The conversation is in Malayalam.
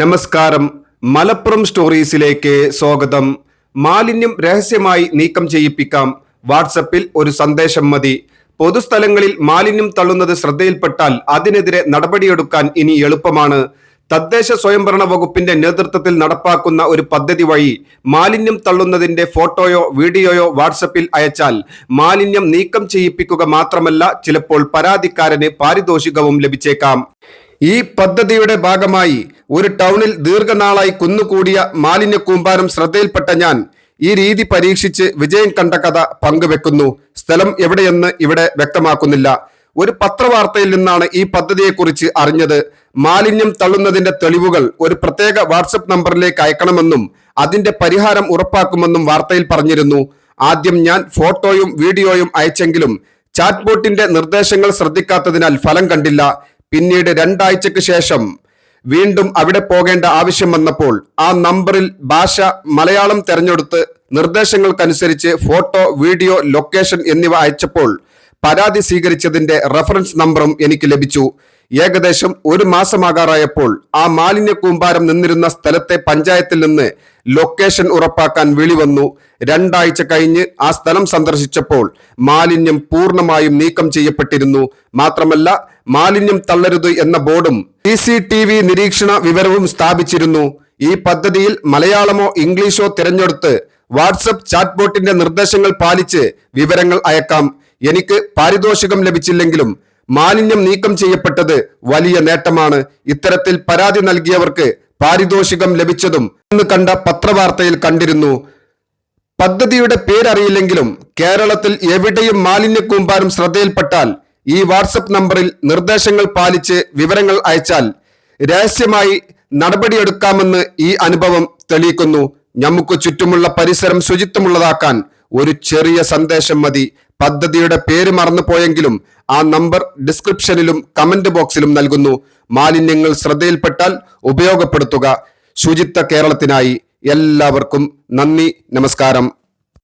നമസ്കാരം. മലപ്പുറം സ്റ്റോറീസിലേക്ക് സ്വാഗതം. മാലിന്യം രഹസ്യമായി നീക്കം ചെയ്യിപ്പിക്കാം. വാട്സപ്പിൽ ഒരു സന്ദേശം മതി. പൊതുസ്ഥലങ്ങളിൽ മാലിന്യം തള്ളുന്നത് ശ്രദ്ധയിൽപ്പെട്ടാൽ അതിനെതിരെ നടപടിയെടുക്കാൻ ഇനി എളുപ്പമാണ്. തദ്ദേശ സ്വയംഭരണ വകുപ്പിന്റെ നേതൃത്വത്തിൽ നടപ്പാക്കുന്ന ഒരു പദ്ധതി വഴി മാലിന്യം തള്ളുന്നതിന്റെ ഫോട്ടോയോ വീഡിയോയോ വാട്സപ്പിൽ അയച്ചാൽ മാലിന്യം നീക്കം ചെയ്യിപ്പിക്കുക മാത്രമല്ല ചിലപ്പോൾ പരാതിക്കാരന് പാരിതോഷികവും ലഭിച്ചേക്കാം. ഈ പദ്ധതിയുടെ ഭാഗമായി ഒരു ടൗണിൽ ദീർഘനാളായി കുന്നുകൂടിയ മാലിന്യ കൂമ്പാരം ശ്രദ്ധയിൽപ്പെട്ട ഞാൻ ഈ രീതി പരീക്ഷിച്ച് വിജയം കണ്ട കഥ പങ്കുവെക്കുന്നു. സ്ഥലം എവിടെയെന്ന് ഇവിടെ വ്യക്തമാക്കുന്നില്ല. ഒരു പത്രവാർത്തയിൽ നിന്നാണ് ഈ പദ്ധതിയെക്കുറിച്ച് അറിഞ്ഞത്. മാലിന്യം തള്ളുന്നതിന്റെ തെളിവുകൾ ഒരു പ്രത്യേക വാട്സപ്പ് നമ്പറിലേക്ക് അയക്കണമെന്നും അതിന്റെ പരിഹാരം ഉറപ്പാക്കുമെന്നും വാർത്തയിൽ പറഞ്ഞിരുന്നു. ആദ്യം ഞാൻ ഫോട്ടോയും വീഡിയോയും അയച്ചെങ്കിലും ചാറ്റ്ബോട്ടിന്റെ നിർദ്ദേശങ്ങൾ ശ്രദ്ധിക്കാത്തതിനാൽ ഫലം കണ്ടില്ല. പിന്നീട് രണ്ടാഴ്ചയ്ക്ക് ശേഷം വീണ്ടും അവിടെ പോകേണ്ട ആവശ്യം വന്നപ്പോൾ ആ നമ്പറിൽ ഭാഷ മലയാളം തെരഞ്ഞെടുത്ത് നിർദ്ദേശങ്ങൾക്കനുസരിച്ച് ഫോട്ടോ വീഡിയോ ലൊക്കേഷൻ എന്നിവ അയച്ചപ്പോൾ പരാതി സ്വീകരിച്ചതിന്റെ റഫറൻസ് നമ്പറും എനിക്ക് ലഭിച്ചു. ഏകദേശം ഒരു മാസമാകാറായപ്പോൾ ആ മാലിന്യ കൂമ്പാരം നിന്നിരുന്ന സ്ഥലത്തെ പഞ്ചായത്തിൽ നിന്ന് ലൊക്കേഷൻ ഉറപ്പാക്കാൻ വിളി വന്നു രണ്ടാഴ്ച കഴിഞ്ഞ് ആ സ്ഥലം സന്ദർശിച്ചപ്പോൾ മാലിന്യം പൂർണമായും നീക്കം ചെയ്യപ്പെട്ടിരുന്നു. മാത്രമല്ല മാലിന്യം തള്ളരുത് എന്ന ബോർഡും സി സി ടി വി നിരീക്ഷണ വിവരവും സ്ഥാപിച്ചിരുന്നു. ഈ പദ്ധതിയിൽ മലയാളമോ ഇംഗ്ലീഷോ തിരഞ്ഞെടുത്ത് വാട്സപ്പ് ചാറ്റ് ബോട്ടിന്റെ നിർദ്ദേശങ്ങൾ പാലിച്ച് വിവരങ്ങൾ അയക്കാം. എനിക്ക് പാരിതോഷികം ലഭിച്ചില്ലെങ്കിലും മാലിന്യം നീക്കം ചെയ്യപ്പെട്ടത് വലിയ നേട്ടമാണ്. ഇത്തരത്തിൽ പരാതി നൽകിയവർക്ക് പാരിതോഷികം ലഭിച്ചതും ഇന്ന് കണ്ട പത്രവാർത്തയിൽ കണ്ടിരുന്നു. പദ്ധതിയുടെ പേരറിയില്ലെങ്കിലും കേരളത്തിൽ എവിടെയും മാലിന്യ കൂമ്പാരം ശ്രദ്ധയിൽപ്പെട്ടാൽ ഈ വാട്സപ്പ് നമ്പറിൽ നിർദ്ദേശങ്ങൾ പാലിച്ച് വിവരങ്ങൾ അയച്ചാൽ രഹസ്യമായി നടപടിയെടുക്കാമെന്ന് ഈ അനുഭവം തെളിയിക്കുന്നു. നമുക്ക് ചുറ്റുമുള്ള പരിസരം ശുചിത്വമുള്ളതാക്കാൻ ഒരു ചെറിയ സന്ദേശം മതി. പദ്ധതിയുടെ പേര് മറന്നുപോയെങ്കിലും ആ നമ്പർ ഡിസ്ക്രിപ്ഷനിലും കമന്റ് ബോക്സിലും നൽകുന്നു. മാലിന്യങ്ങൾ ശ്രദ്ധയിൽപ്പെട്ടാൽ ഉപയോഗപ്പെടുത്തുക. ശുചിത്വ കേരളത്തിനായി എല്ലാവർക്കും നന്ദി നമസ്കാരം.